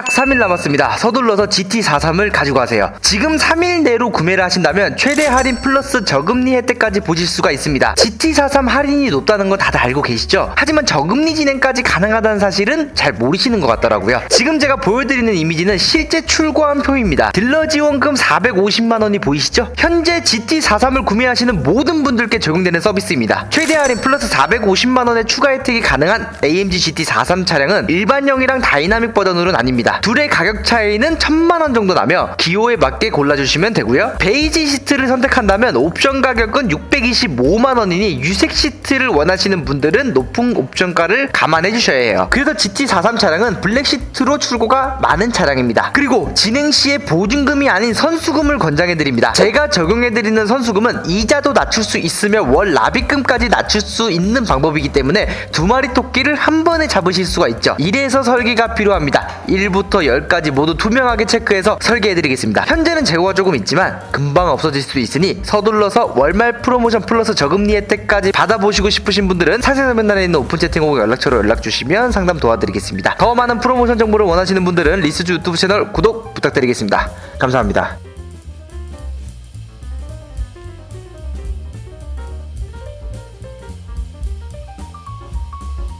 딱 3일 남았습니다. 서둘러서 GT43을 가지고 가세요. 지금 3일 내로 구매를 하신다면 최대 할인 플러스 저금리 혜택까지 보실 수가 있습니다. GT43 할인이 높다는 건 다들 알고 계시죠? 하지만 저금리 진행까지 가능하다는 사실은 잘 모르시는 것 같더라고요. 지금 제가 보여드리는 이미지는 실제 출고한 표입니다. 딜러 지원금 450만 원이 보이시죠? 현재 GT43을 구매하시는 모든 분들께 적용되는 서비스입니다. 최대 할인 플러스 450만 원의 추가 혜택이 가능한 AMG GT43 차량은 일반형이랑 다이나믹 버전으로는 아닙니다. 둘의 가격 차이는 1000만 원 정도 나며 기호에 맞게 골라주시면 되고요. 베이지 시트를 선택한다면 옵션 가격은 625만 원이니 유색 시트를 원하시는 분들은 높은 옵션가를 감안해 주셔야 해요. 그래서 GT43 차량은 블랙 시트로 출고가 많은 차량입니다. 그리고 진행 시에 보증금이 아닌 선수금을 권장해 드립니다. 제가 적용해 드리는 선수금은 이자도 낮출 수 있으며 월 납입금까지 낮출 수 있는 방법이기 때문에 두 마리 토끼를 한 번에 잡으실 수가 있죠. 이래서 설계가 필요합니다. 1부터 10까지 모두 투명하게 체크해서 설계해 드리겠습니다. 현재는 재고가 조금 있지만 금방 없어질 수도 있으니 서둘러서 월말 프로모션 플러스 저금리 혜택까지 받아보시고 싶으신 분들은 상세 설명란에 있는 오픈 채팅 혹은 연락처로 연락 주시면 상담 도와드리겠습니다. 더 많은 프로모션 정보를 원하시는 분들은 리스주 유튜브 채널 구독 부탁드리겠습니다. 감사합니다.